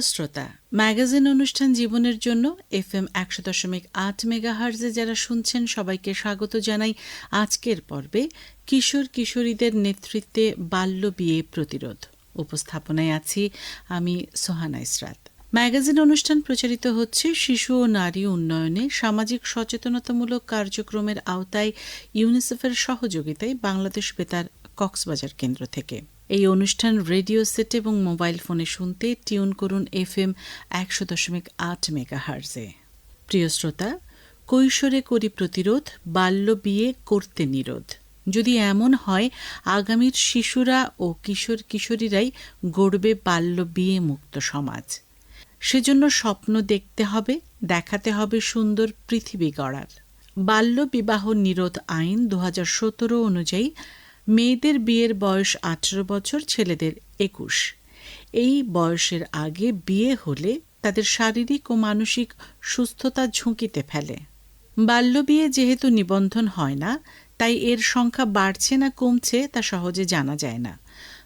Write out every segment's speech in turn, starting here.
প্রিয় শ্রোতা ম্যাগাজিন অনুষ্ঠান জীবনের জন্য এফ এম একশো দশমিক আট মেগাহার্জে যারা শুনছেন, সবাইকে স্বাগত জানাই আজকের পর্বে কিশোর কিশোরীদের নেতৃত্বে বাল্য বিয়ে প্রতিরোধ। উপস্থাপনায় আছি আমি সোহানা ইসরাত। ম্যাগাজিন অনুষ্ঠান প্রচারিত হচ্ছে শিশু ও নারী উন্নয়নে সামাজিক সচেতনতামূলক কার্যক্রমের আওতায় ইউনিসেফের সহযোগিতায় বাংলাদেশ বেতার কক্সবাজার কেন্দ্র থেকে। এই অনুষ্ঠান রেডিও সেট এবং মোবাইল ফোনে শুনতে টিউন করুন এফ এম একশো দশমিক আট মেগা হার্জে প্রিয় শ্রোতা, কৈশোরে করি প্রতিরোধ, বাল্য বিয়ে করতে নিরোধ। যদি এমন হয়, আগামীর শিশুরা ও কিশোর কিশোরীরাই গড়বে বাল্য বিয়ে মুক্ত সমাজ। সেজন্য স্বপ্ন দেখতে হবে, দেখাতে হবে সুন্দর পৃথিবী গড়ার। বাল্য বিবাহ নিরোধ আইন দু হাজার সতেরো অনুযায়ী মেয়েদের বিয়ের বয়স আঠেরো বছর, ছেলেদের একুশ। এই বয়সের আগে বিয়ে হলে তাদের শারীরিক ও মানসিক সুস্থতা ঝুঁকিতে ফেলে। বাল্যবিয়ে যেহেতু নিবন্ধন হয় না, তাই এর সংখ্যা বাড়ছে না কমছে তা সহজে জানা যায় না।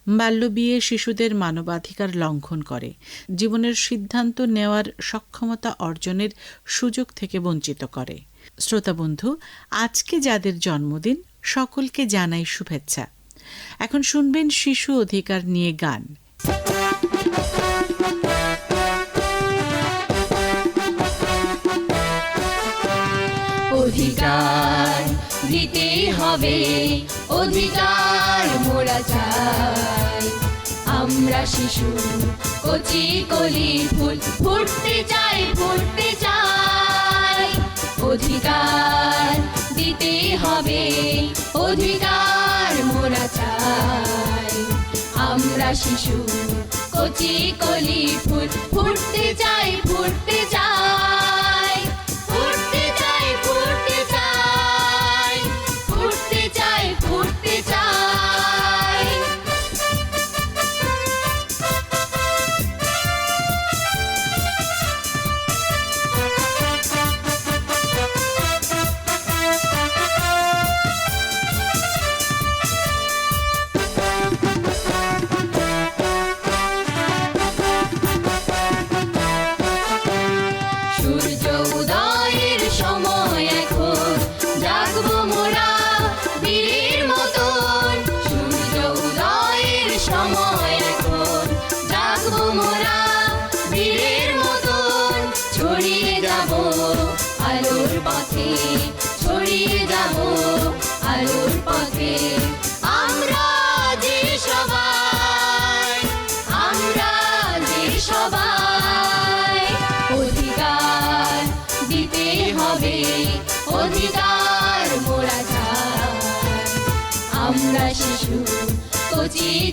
বাল্যবিয়ে শিশুদের মানবাধিকার লঙ্ঘন করে। জীবনের সিদ্ধান্ত নেওয়ার সক্ষমতা অর্জনের সুযোগ থেকে বঞ্চিত করে। শ্রোতা বন্ধু, আজকে যাদের জন্মদিন সকলকে জানাই শুভেচ্ছা। এখন শুনবেন শিশু অধিকার নিয়ে গান। অধিকার দিতে হবে, অধিকার মোরা চাই। আমরা শিশু, কচি কলি ফুল, ফুটতে চাই ফুটতে চাই। অধিকার দিতে হবে অধিকার মোরা চাই। আমরা শিশু কচি কলি ফুট ফুটতে চাই ফুটতে চাই।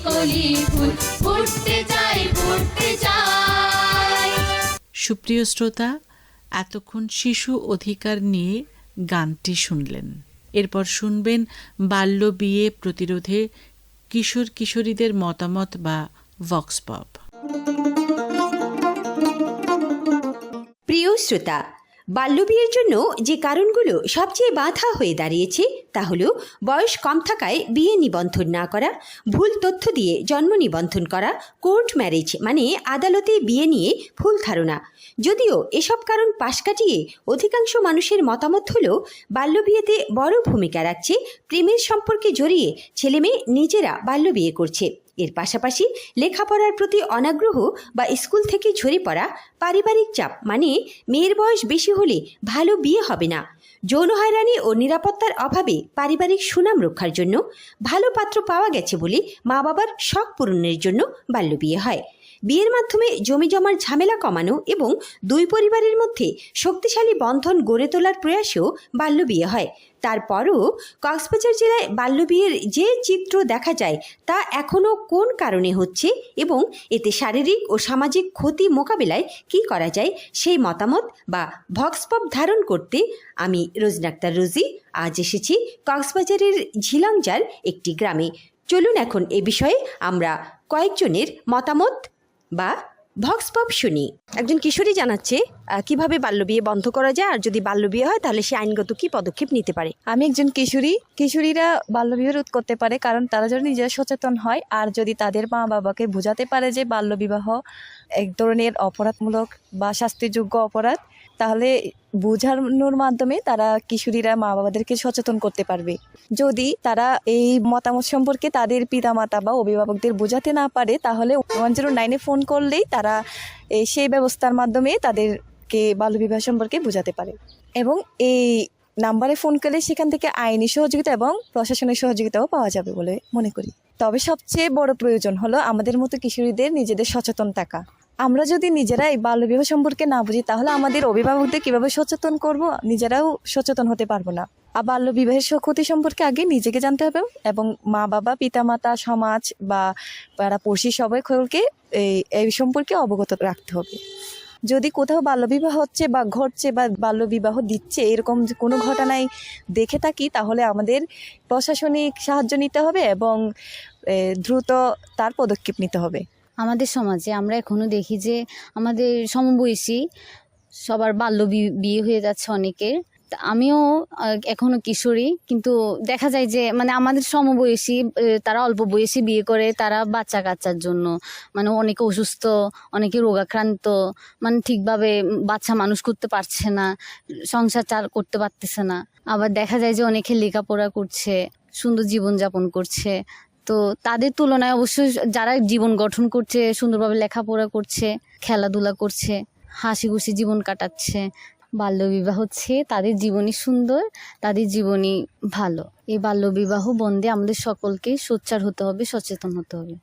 কলি ফুল ফুটতে চাই ফুটতে চাই। সুপ্রিয় শ্রোতা এতক্ষণ শিশু অধিকার নিয়ে গানটি শুনলেন। এরপর শুনবেন বাল্য বিয়ে প্রতিরোধে কিশোর কিশোরীদের মতামত বা ভক্স পপ প্রিয় শ্রোতা বাল্যবিয়ের জন্য যে কারণগুলো সবচেয়ে বাধা হয়ে দাঁড়িয়েছে, তা হলো বয়স কম থাকায় বিয়ে নিবন্ধন না করা, ভুল তথ্য দিয়ে জন্ম নিবন্ধন করা, কোর্ট ম্যারেজ মানে আদালতে বিয়ে নিয়ে ভুল ধারণা। যদিও এসব কারণ পাশ কাটিয়ে অধিকাংশ মানুষের মতামত হলো, বাল্যবিয়েতে বড় ভূমিকা রাখছে প্রেমের সম্পর্কে জড়িয়ে ছেলেমেয়ে নিজেরা বাল্যবিয়ে করছে। এর পাশাপাশি লেখাপড়ার প্রতি অনাগ্রহ বা স্কুল থেকে ঝরে পড়া পারিবারিক চাপ মানে মেয়ের বয়স বেশি হলে ভালো বিয়ে হবে না। যৌন হয়রানি ও নিরাপত্তার অভাবে পারিবারিক সুনাম রক্ষার জন্য ভালো পাত্র পাওয়া গেছে বলে মা বাবার শখ পূরণের জন্য বাল্য বিয়ে হয়। বিয়ের মাধ্যমে জমি জমার ঝামেলা কমানো এবং দুই পরিবারের মধ্যে শক্তিশালী বন্ধন গড়ে তোলার প্রয়াসেও বাল্যবিয়ে হয়। তারপরও কক্সবাজার জেলায় বাল্যবিয়ের যে চিত্র দেখা যায় তা এখনও কোন কারণে হচ্ছে এবং এতে শারীরিক ও সামাজিক ক্ষতি মোকাবেলায় কি করা যায় সেই মতামত বা ভক্সপপ ধারণ করতে আমি রোজনা আক্তার রোজি। আজ এসেছি কক্সবাজারের ঝিলংজার একটি গ্রামে। চলুন এখন এ বিষয়ে আমরা কয়েকজনের মতামত বা ভক্সপপ শুনি। একজন কিশোরী জানাচ্ছে কীভাবে বাল্যবিয়ে বন্ধ করা যায় আর যদি বাল্য বাল্যবিয়ে হয় তাহলে সে আইনগত কি পদক্ষেপ নিতে পারে? আমি একজন কিশোরী, কিশোরীরা বাল্য বাল্যবিবাহ রোধ করতে পারে কারণ তারা যেন নিজেরা সচেতন হয়। আর যদি তাদের মা বাবাকে বোঝাতে পারে যে বাল্যবিবাহ এক ধরনের অপরাধমূলক বা শাস্তিযোগ্য অপরাধ, তাহলে বোঝানোর মাধ্যমে তারা কিশোরীরা মা বাবাদেরকে সচেতন করতে পারবে। যদি তারা এই মতামত সম্পর্কে তাদের পিতামাতা বা অভিভাবকদের বোঝাতে না পারে, তাহলে ওয়ান জিরো নাইনে ফোন করলেই তারা এই সেই ব্যবস্থার মাধ্যমে তাদেরকে বাল্যবিবাহ সম্পর্কে বোঝাতে পারে। এবং এই নাম্বারে ফোন করলে সেখান থেকে আইনি সহযোগিতা এবং প্রশাসনের সহযোগিতাও পাওয়া যাবে বলে মনে করি। তবে সবচেয়ে বড় প্রয়োজন হলো আমাদের মতো কিশোরীদের নিজেদের সচেতন থাকা। আমরা যদি নিজেরাই বাল্যবিবাহ সম্পর্কে না বুঝি, তাহলে আমাদের অভিভাবকদের কীভাবে সচেতন করব? নিজেরাও সচেতন হতে পারব না। আর বাল্যবিবাহের ক্ষতি সম্পর্কে আগে নিজেকে জানতে হবে এবং মা, বাবা, পিতামাতা, সমাজ বা পাড়া পড়শি, সবাইকে এই এই সম্পর্কে অবগত রাখতে হবে। যদি কোথাও বাল্যবিবাহ হচ্ছে বা ঘটছে বা বাল্যবিবাহ দিচ্ছে, এরকম কোনো ঘটনায় দেখে থাকি, তাহলে আমাদের প্রশাসনিক সাহায্য নিতে হবে এবং দ্রুত তার পদক্ষেপ নিতে হবে। আমাদের সমাজে আমরা এখনও দেখি যে আমাদের সমবয়সী সবার বাল্য বিয়ে হয়ে যাচ্ছে অনেকের আমিও এখনও কিশোরী, কিন্তু দেখা যায় যে মানে আমাদের সমবয়সী তারা অল্প বয়সী বিয়ে করে তারা বাচ্চা কাচ্চার জন্য। মানে অনেকে অসুস্থ, অনেকে রোগাক্রান্ত মানে ঠিকভাবে বাচ্চা মানুষ করতে পারছে না, সংসার চাল, করতে পারতেছে না। আবার দেখা যায় যে অনেকে লেখাপড়া করছে, সুন্দর জীবনযাপন করছে। তো তাদের তুলনায় অবশ্যই যারা জীবন গঠন করছে, সুন্দরভাবে লেখাপড়া করছে, খেলাধুলা করছে হাসি খুশি জীবন কাটাচ্ছে, বাল্যবিবাহ হচ্ছে, তাদের জীবনই সুন্দর, তাদের জীবনই ভালো। এই বাল্যবিবাহ বন্ধে আমাদের সকলকে সোচ্চার হতে হবে, সচেতন হতে হবে।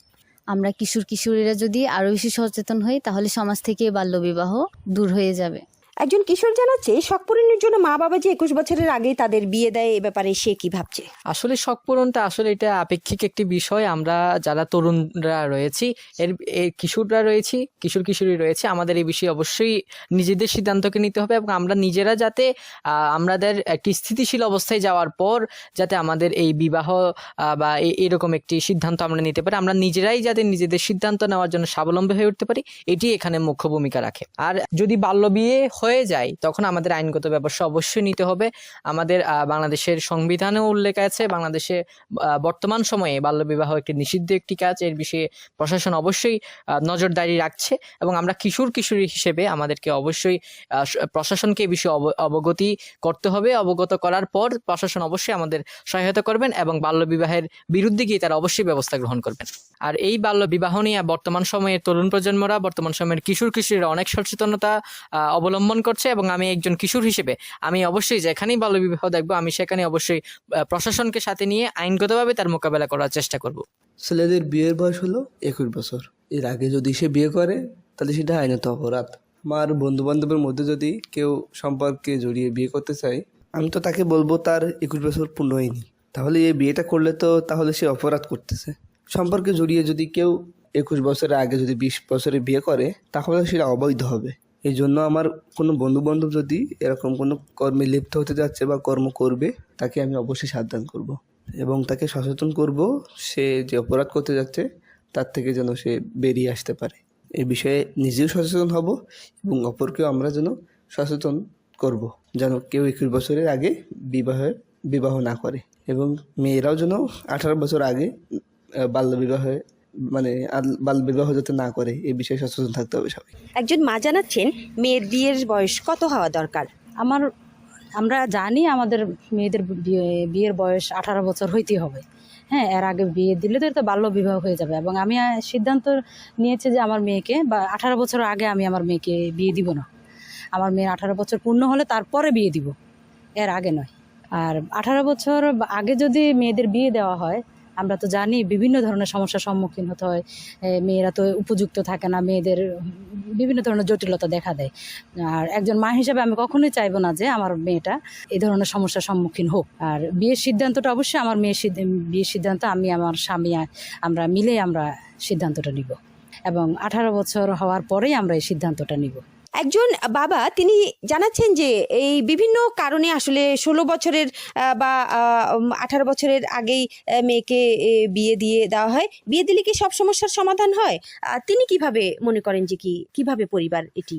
আমরা কিশোর কিশোরীরা যদি আরও বেশি সচেতন হই, তাহলে সমাজ থেকে এই বাল্যবিবাহ দূর হয়ে যাবে। একজন কিশোর জানাচ্ছে, শখ পূরণের জন্য মা বাবা যে একুশ বছরের আগেই তাদের বিয়ে দেয়, এ ব্যাপারে সে কি ভাবছে? আসলে শখ পূরণটা আসলে এটা আপেক্ষিক একটি বিষয়। আমরা যারা তরুণরা রয়েছি, এর এর কিশোররা রয়েছি, কিশোর কিশোরী রয়েছে, আমাদের এই বিষয়ে অবশ্যই নিজেদের সিদ্ধান্তকে নিতে হবে এবং আমরা নিজেরা যাতে আমাদের একটি স্থিতিশীল অবস্থায় যাওয়ার পর যাতে আমাদের এই বিবাহ বা এরকম একটি সিদ্ধান্ত আমরা নিতে পারি। আমরা নিজেরাই যাতে নিজেদের সিদ্ধান্ত নেওয়ার জন্য স্বাবলম্বী হয়ে উঠতে পারি, এটি এখানে মুখ্য ভূমিকা রাখে। আর যদি বাল্য বিয়ে হয়ে যায় তখন আমাদের আইনগত ব্যবস্থা অবশ্যই নিতে হবে। আমাদের বাংলাদেশের সংবিধানেও উল্লেখ আছে বাংলাদেশে বর্তমান সময়ে বাল্যবিবাহ একটি নিষিদ্ধ একটি কাজ এর বিষয়ে প্রশাসন অবশ্যই নজরদারি রাখছে এবং আমরা কিশোর কিশোরী হিসেবে আমাদেরকে অবশ্যই প্রশাসনকে এই বিষয়ে অব- অবগতি করতে হবে। অবগত করার পর প্রশাসন অবশ্যই আমাদের সহায়তা করবেন এবং বাল্যবিবাহের বিরুদ্ধে গিয়ে তারা অবশ্যই ব্যবস্থা গ্রহণ করবেন। আর এই বাল্য বিবাহ নিয়ে বর্তমান সময়ের তরুণ প্রজন্মরা বর্তমান সময়ের কিশোর কিশোরীরা অনেক সচেতনতা আহ, অবলম্বন করছে এবং আমি একজন কিশোর হিসেবে আমি অবশ্যই যেখানেই বাল্য বিবাহ দেখব, আমি সেখানে অবশ্যই প্রশাসনকে সাথে নিয়ে আইনগতভাবে তার মোকাবেলা করার চেষ্টা করব। ছেলেদের বিয়ের বয়স হলো একুশ বছর। এর আগে যদি সে বিয়ে করে, তাহলে সেটা আইনত অপরাধ। আমার বন্ধু বান্ধবের মধ্যে যদি কেউ সম্পর্কে জড়িয়ে বিয়ে করতে চায়, আমি তো তাকে বলব তার একুশ বছর পূর্ণ হয়নি। তাহলে এই বিয়েটা করলে তো তাহলে সে অপরাধ করতেছে। সম্পর্কে জড়িয়ে যদি কেউ একুশ বছরের আগে যদি বিশ বছরে বিয়ে করে, তাহলে সেটা অবৈধ হবে। এই জন্য আমার কোনো বন্ধু বান্ধব যদি এরকম কোনো কর্মে লিপ্ত হতে যাচ্ছে বা কর্ম করবে, তাকে আমি অবশ্যই সাবধান করব। এবং তাকে সচেতন করব সে যে অপরাধ করতে যাচ্ছে, তার থেকে যেন সে বেরিয়ে আসতে পারে এই বিষয়ে নিজেও সচেতন হব এবং অপরকেও আমরা যেন সচেতন করব, যেন কেউ একুশ বছরের আগে বিবাহের বিবাহ না করে এবং মেয়েরাও যেন আঠারো বছর আগে বাল্যবিবাহে মানে আল- বাল্যবিবাহ যাতে না করে এই বিষয়ে সচেতন থাকতে হবে সবাই। একজন মা জানাচ্ছেন মেয়ের বিয়ের বয়স কত হওয়া দরকার? আমার আমরা জানি আমাদের মেয়েদের বিয়ে- বিয়ের বয়স আঠারো বছর হইতেই হবে। হ্যাঁ এর আগে বিয়ে দিলে তো এটা বাল্য বিবাহ হয়ে যাবে। এবং আমি সিদ্ধান্ত নিয়েছি যে আমার মেয়েকে বা আঠারো বছর আগে আমি আমার মেয়েকে বিয়ে দিব না। আমার মেয়ের আঠারো বছর পূর্ণ হলে তারপরে বিয়ে দিব। এর আগে নয়। আর আঠারো বছর আগে যদি মেয়েদের বিয়ে দেওয়া হয় আমরা তো জানি বিভিন্ন ধরনের সমস্যার সম্মুখীন হতে হয়। মেয়েরা তো উপযুক্ত থাকে না, মেয়েদের বিভিন্ন ধরনের জটিলতা দেখা দেয়। আর একজন মা হিসেবে আমি কখনোই চাইব না যে আমার মেয়েটা এই ধরনের সমস্যার সম্মুখীন হোক। আর বিয়ের সিদ্ধান্তটা অবশ্যই আমার মেয়ের বিয়ের সিদ্ধান্ত, আমি আমার স্বামী, আমরা মিলে আমরা সিদ্ধান্তটা নিব। এবং আঠারো বছর হওয়ার পরেই আমরা এই সিদ্ধান্তটা নিব। একজন বাবা তিনি জানাচ্ছেন যে এই বিভিন্ন কারণে আসলে ষোলো বছরের বা আঠারো বছরের আগেই মেয়েকে বিয়ে দিয়ে দেওয়া হয়। বিয়ে দিলে কি সব সমস্যার সমাধান হয়? তিনি কীভাবে মনে করেন যে কি, কীভাবে পরিবার এটি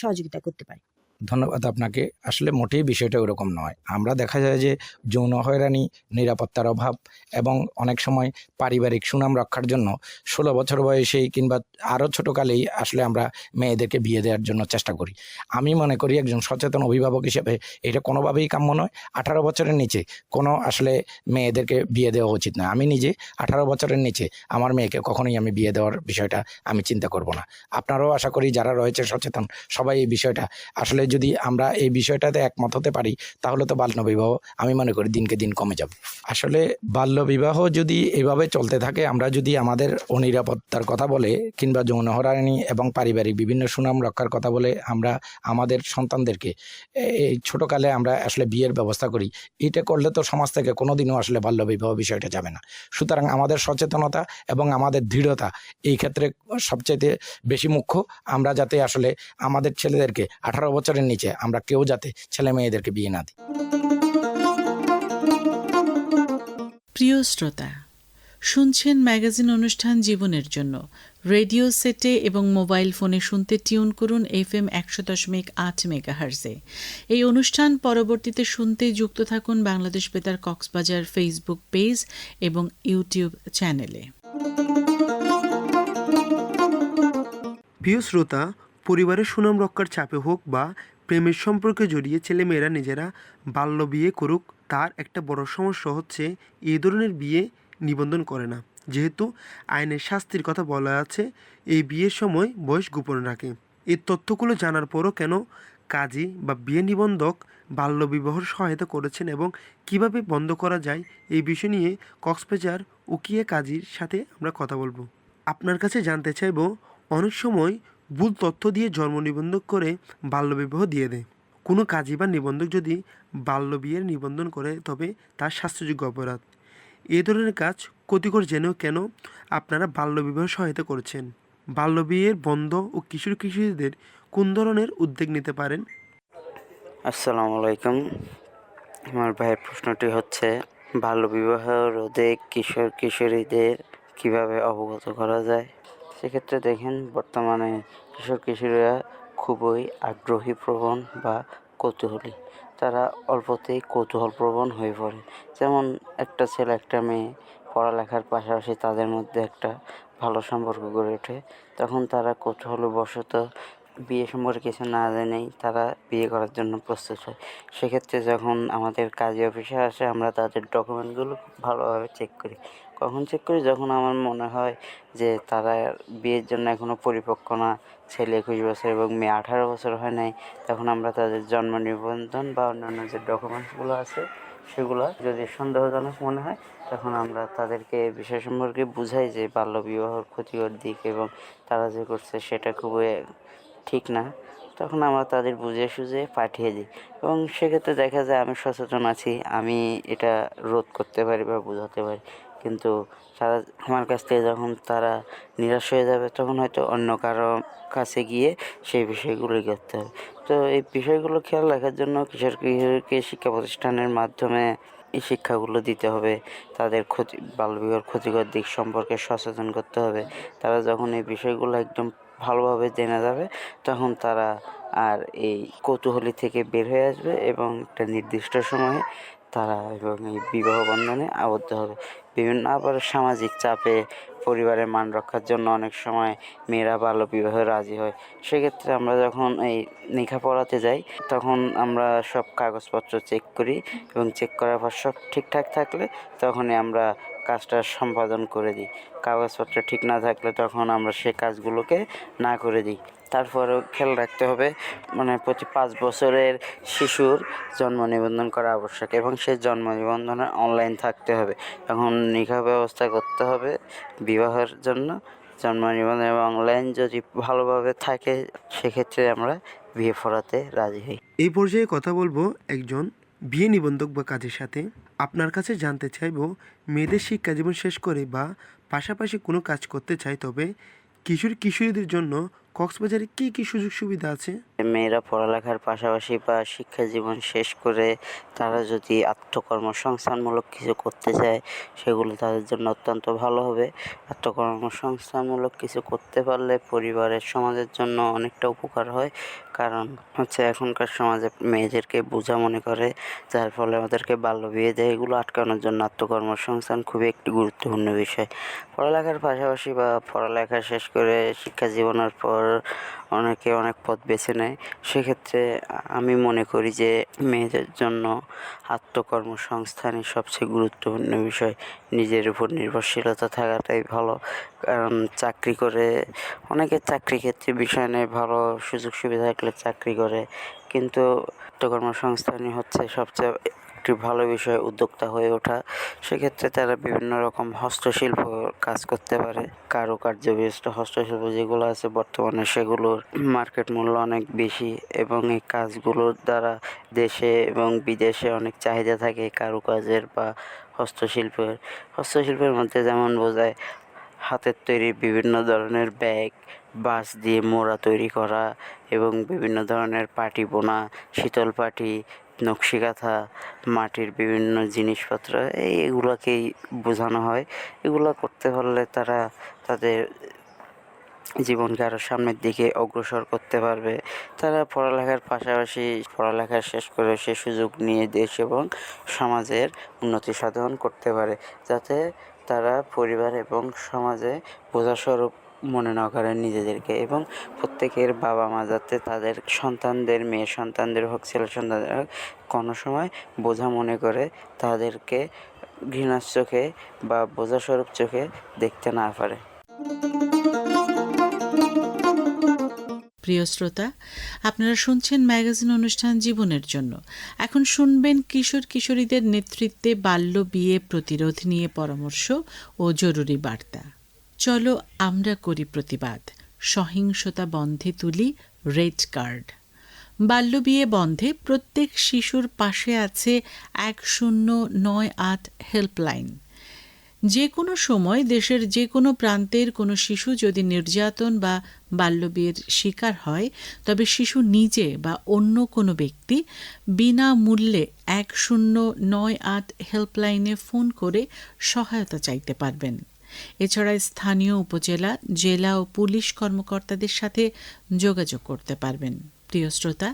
সহযোগিতা করতে পারে? ধন্যবাদ আপনাকে। আসলে মোটেই বিষয়টা ওরকম নয়। আমরা দেখা যায় যে যৌন হয়রানি, নিরাপত্তার অভাব এবং অনেক সময় পারিবারিক সুনাম রক্ষার জন্য ষোলো বছর বয়সেই কিংবা আরও ছোটোকালেই আসলে আমরা মেয়েদেরকে বিয়ে দেওয়ার জন্য চেষ্টা করি। আমি মনে করি একজন সচেতন অভিভাবক হিসেবে এটা কোনোভাবেই কাম্য নয়। আঠারো বছরের নিচে কোনো আসলে মেয়েদেরকে বিয়ে দেওয়া উচিত না। আমি নিজে আঠারো বছরের নিচে আমার মেয়েকে কখনোই আমি বিয়ে দেওয়ার বিষয়টা আমি চিন্তা করব না। আপনারাও আশা করি যারা রয়েছে সচেতন সবাই এই বিষয়টা আসলে যদি আমরা এই বিষয়টাতে একমত হতে পারি, তাহলে তো বাল্যবিবাহ আমি মনে করি দিনকে দিন কমে যাবে। আসলে বাল্যবিবাহ যদি এভাবে চলতে থাকে, আমরা যদি আমাদের অনিরাপত্তার কথা বলে কিংবা যৌন হরানি এবং পারিবারিক বিভিন্ন সুনাম রক্ষার কথা বলে আমরা আমাদের সন্তানদেরকে এই ছোটোকালে আমরা আসলে বিয়ের ব্যবস্থা করি, এটা করলে তো সমাজ থেকে কোনোদিনও আসলে বাল্যবিবাহ বিষয়টা যাবে না। সুতরাং আমাদের সচেতনতা এবং আমাদের দৃঢ়তা এই ক্ষেত্রে সবচাইতে বেশি মুখ্য। আমরা যাতে আসলে আমাদের ছেলেদেরকে আঠারো বছরের নিচে আমরা কেউ যাতে ছেলে মেয়েদেরকে বিয়ে না দিই। প্রিয় শ্রোতা শুনছেন ম্যাগাজিন অনুষ্ঠান জীবনের জন্য। রেডিও সেটে এবং মোবাইল ফোনে শুনতে টিউন করুন এফ এম একশো দশমিক আট মেগাহার্জে। এই অনুষ্ঠান পরবর্তীতে শুনতে যুক্ত থাকুন বাংলাদেশ বেতার কক্সবাজার ফেসবুক পেজ এবং ইউটিউব চ্যানেলে। প্রিয় শ্রোতা পরিবারের সুনাম রক্ষার চাপে হোক বা প্রেমের সম্পর্কে জড়িয়ে ছেলেমেয়েরা নিজেরা বাল্য বিয়ে করুক, তার একটা বড় সমস্যা হচ্ছে এই ধরনের বিয়ে নিবন্ধন করে না। যেহেতু আইনের শাস্তির কথা বলা আছে, এই বিয়ের সময় বয়স গোপন রাখে। এই তথ্যগুলো জানার পরও কেন কাজী বা বিয়ে নিবন্ধক বাল্যবিবাহর সহায়তা করেছেন এবং কীভাবে বন্ধ করা যায়, এই বিষয় নিয়ে কক্সবাজার উকিয়ে কাজীর সাথে আমরা কথা বলব। আপনার কাছে জানতে চাইব, অনেক সময় ভুল তথ্য দিয়ে জন্ম নিবন্ধক করে বাল্যবিবাহ দিয়ে দেয়। কোনো কাজী বা নিবন্ধক যদি বাল্য বিয়ের নিবন্ধন করে, তবে তার শাস্তিযোগ্য অপরাধ। এ ধরনের কাজ ক্ষতিকর জেনেও কেন আপনারা বাল্যবিবাহ সহায়তা করছেন? বাল্যবিয়ের বন্ধ ও কিশোর কিশোরীদের কোন ধরনের উদ্যোগ নিতে পারেন? আসসালামু আলাইকুম। আমার ভাইয়ের প্রশ্নটি হচ্ছে, বাল্যবিবাহ রোধে কিশোর কিশোরীদের কীভাবে অবগত করা যায়? সেক্ষেত্রে দেখেন, বর্তমানে কিশোর কিশোরীরা খুবই আগ্রহী প্রবণ বা কৌতূহলী। তারা অল্পতেই কৌতূহল প্রবণ হয়ে পড়ে। যেমন একটা ছেলে, একটা মেয়ে পড়ালেখার পাশাপাশি তাদের মধ্যে একটা ভালো সম্পর্ক গড়ে ওঠে। তখন তারা কৌতূহলবশত বিয়ে সম্পর্কে কিছু না জেনেই তারা বিয়ে করার জন্য প্রস্তুত হয়। সেক্ষেত্রে যখন আমাদের কাজী অফিসে আসে, আমরা তাদের ডকুমেন্টগুলো খুব ভালোভাবে চেক করি। কখন চেক করি? যখন আমার মনে হয় যে তারা বিয়ের জন্য এখনও পরিপক্ক না, ছেলে একুশ বছর এবং মেয়ে আঠারো বছর হয় নাই, তখন আমরা তাদের জন্ম নিবন্ধন বা অন্যান্য যে ডকুমেন্টসগুলো আছে, সেগুলো যদি সন্দেহজনক মনে হয়, তখন আমরা তাদেরকে বিষয় সম্পর্কে বুঝাই যে বাল্যবিবাহর ক্ষতিকর দিক এবং তারা যে করছে সেটা খুবই ঠিক না। তখন আমরা তাদের বুঝে সুঝে পাঠিয়ে দিই। এবং সেক্ষেত্রে দেখা যায় আমি সচেতন আছি, আমি এটা রোধ করতে পারি বা বোঝাতে পারি। কিন্তু তারা আমার কাছ থেকে যখন তারা নিরাশ হয়ে যাবে, তখন হয়তো অন্য কারও কাছে গিয়ে সেই বিষয়গুলো করতে হবে। তো এই বিষয়গুলো খেয়াল রাখার জন্য কিশোর কিশোরকে শিক্ষা প্রতিষ্ঠানের মাধ্যমে এই শিক্ষাগুলো দিতে হবে। তাদের ক্ষতি, বাল্যবিবাহের ক্ষতিকর দিক সম্পর্কে সচেতন করতে হবে। তারা যখন এই বিষয়গুলো একদম ভালোভাবে জেনে যাবে, তখন তারা আর এই কৌতূহলী থেকে বের হয়ে আসবে এবং একটা নির্দিষ্ট সময়ে তারা এবং এই বিবাহ বন্ধনে আবদ্ধ হবে। বিভিন্ন আবার সামাজিক চাপে পরিবারের মান রক্ষার জন্য অনেক সময় মেয়েরা বাল্য বিবাহে রাজি হয়। সেক্ষেত্রে আমরা যখন এই লেখা পড়াতে যাই, তখন আমরা সব কাগজপত্র চেক করি এবং চেক করার পর সব ঠিকঠাক থাকলে তখনই আমরা কাজটা সম্পাদন করে দিই। কাগজপত্র ঠিক না থাকলে তখন আমরা সে কাজগুলোকে না করে দিই। তারপরেও খেয়াল রাখতে হবে। মানে প্রতি পাঁচ বছরের শিশুর জন্ম নিবন্ধন করা আবশ্যক এবং সেই জন্ম নিবন্ধনে অনলাইন থাকতে হবে। এখন নিখা ব্যবস্থা করতে হবে বিবাহের জন্য। জন্ম নিবন্ধন এবং অনলাইন যদি ভালোভাবে থাকে, সেক্ষেত্রে আমরা বিয়ে পড়াতে রাজি হই। এই পর্যায়ে কথা বলব একজন বিয়ে নিবন্ধক বা কাজের সাথে। আপনার কাছে জানতে চাইব, মেয়েদের শিক্ষা জীবন শেষ করে বা পাশাপাশি কোনো কাজ করতে চাই তবে কিশোর কিশোরীদের জন্য কক্সবাজারে কি কি সুযোগ সুবিধা আছে? মেয়েরা পড়ালেখার পাশাপাশি বা শিক্ষা জীবন শেষ করে তারা যদি আত্মকর্মসংস্থানমূলক কিছু করতে চায়, সেগুলো তাদের জন্য অত্যন্ত ভালো হবে। আত্মকর্মসংস্থানমূলক কিছু করতে পারলে পরিবারের, সমাজের জন্য অনেকটা উপকার হয়। কারণ হচ্ছে এখনকার সমাজে মেয়েদেরকে বোঝা মনে করে, যার ফলে আমাদেরকে বাল্য বিয়ে দেয়। এগুলো আটকানোর জন্য আত্মকর্মসংস্থান খুবই একটি গুরুত্বপূর্ণ বিষয়। পড়ালেখার পাশাপাশি বা পড়ালেখা শেষ করে শিক্ষা জীবনের পর অনেকে অনেক পথ বেছে নেয়। সেক্ষেত্রে আমি মনে করি যে মেয়েদের জন্য আত্মকর্মসংস্থানই সবচেয়ে গুরুত্বপূর্ণ বিষয়। নিজের উপর নির্ভরশীলতা থাকাটাই ভালো। কারণ চাকরি করে অনেকে চাকরি ক্ষেত্রে বিষয় নেই ভালো সুযোগ সুবিধা থাকলে চাকরি করে। কিন্তু আত্মকর্মসংস্থানই হচ্ছে সবচেয়ে একটি ভালো বিষয় উদ্যোক্তা হয়ে ওঠা, সেক্ষেত্রে তারা বিভিন্ন রকম হস্তশিল্প কাজ করতে পারে। কারুকার্য বিশিষ্ট হস্তশিল্প যেগুলো আছে বর্তমানে সেগুলোর মার্কেট মূল্য অনেক বেশি এবং এই কাজগুলোর দ্বারা দেশে এবং বিদেশে অনেক চাহিদা থাকে কারুকাজের বা হস্তশিল্পের। হস্তশিল্পের মধ্যে যেমন বোঝায়, হাতের তৈরি বিভিন্ন ধরনের ব্যাগ, বাঁশ দিয়ে মোড়া তৈরি করা এবং বিভিন্ন ধরনের পাটি বোনা, শীতল পাটি নকশি কাঁথা মাটির বিভিন্ন জিনিসপত্র, এই এগুলোকেই বোঝানো হয়। এগুলো করতে পারলে তারা তাদের জীবনকে আরও সামনের দিকে অগ্রসর করতে পারবে। তারা পড়ালেখার পাশাপাশি পড়ালেখা শেষ করে সে সুযোগ নিয়ে দেশ এবং সমাজের উন্নতি সাধন করতে পারে, যাতে তারা পরিবার এবং সমাজে বোঝাস্বরূপ মনে না করেন নিজেদেরকে এবং প্রত্যেকের বাবা মা যাতে তাদের সন্তানদের মেয়ে সন্তানদের হোক, ছেলে সন্তানদের হোক, কোনো সময় বোঝা মনে করে তাদেরকে ঘৃণার চোখে বা বোঝাস্বরূপ চোখে দেখতে না পারে। প্রিয় শ্রোতা, আপনারা শুনছেন ম্যাগাজিন অনুষ্ঠান জীবনের জন্য। এখন শুনবেন কিশোর কিশোরীদের নেতৃত্বে বাল্য বিয়ে প্রতিরোধ নিয়ে পরামর্শ ও জরুরি বার্তা। চলো আমরা করি প্রতিবাদ। সহিংসতা বন্ধে তুলি রেড কার্ড। বাল্যবিয়ে বন্ধে প্রত্যেক শিশুর পাশে আছে এক শূন্য নয় আট হেল্পলাইন। যে কোনো সময় দেশের যে কোনো প্রান্তের কোনো শিশু যদি নির্যাতন বা বাল্যবিয়ের শিকার হয়, তবে শিশু নিজে বা অন্য কোনো ব্যক্তি বিনামূল্যে এক শূন্য নয় আট হেল্পলাইনে ফোন করে সহায়তা চাইতে পারবেন। এছাড়া স্থানীয় উপজেলা, জেলা ও পুলিশ কর্মকর্তাদের সাথে যোগাযোগ করতে পারবেন। প্রিয় শ্রোতা,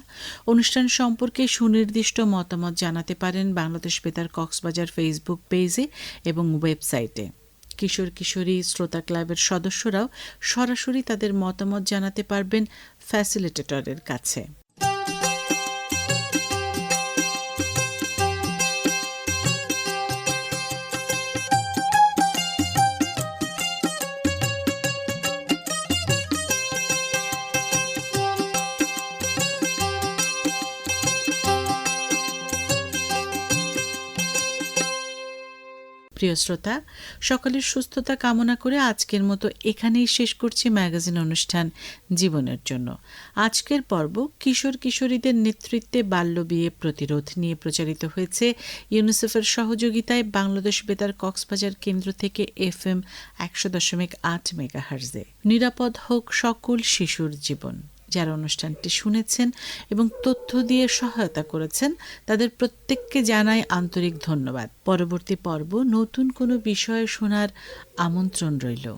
অনুষ্ঠান সম্পর্কে সুনির্দিষ্ট মতামত জানাতে পারেন বাংলাদেশ বেতার কক্সবাজার ফেসবুক পেজে এবং ওয়েবসাইটে। কিশোর কিশোরী শ্রোতা ক্লাবের সদস্যরাও সরাসরি তাদের মতামত জানাতে পারবেন ফ্যাসিলিটেটরের কাছে। প্রিয় শ্রোতা, সকলের সুস্থতা কামনা করে আজকের মতো এখানেই শেষ করছি ম্যাগাজিন অনুষ্ঠান জীবনের জন্য। আজকের পর্ব কিশোর কিশোরীদের নেতৃত্বে বাল্যবিয়ে প্রতিরোধ নিয়ে প্রচারিত হয়েছে ইউনিসেফের সহযোগিতায় বাংলাদেশ বেতার কক্সবাজার কেন্দ্র থেকে এফ এম একশো দশমিক আট মেগাহার্জে। নিরাপদ হোক সকল শিশুর জীবন। যারা অনুষ্ঠানটি শুনেছেন এবং তথ্য দিয়ে সহায়তা করেছেন, তাদের প্রত্যেককে জানাই আন্তরিক ধন্যবাদ। পরবর্তী পর্ব নতুন কোনো বিষয়ে শোনার আমন্ত্রণ রইল।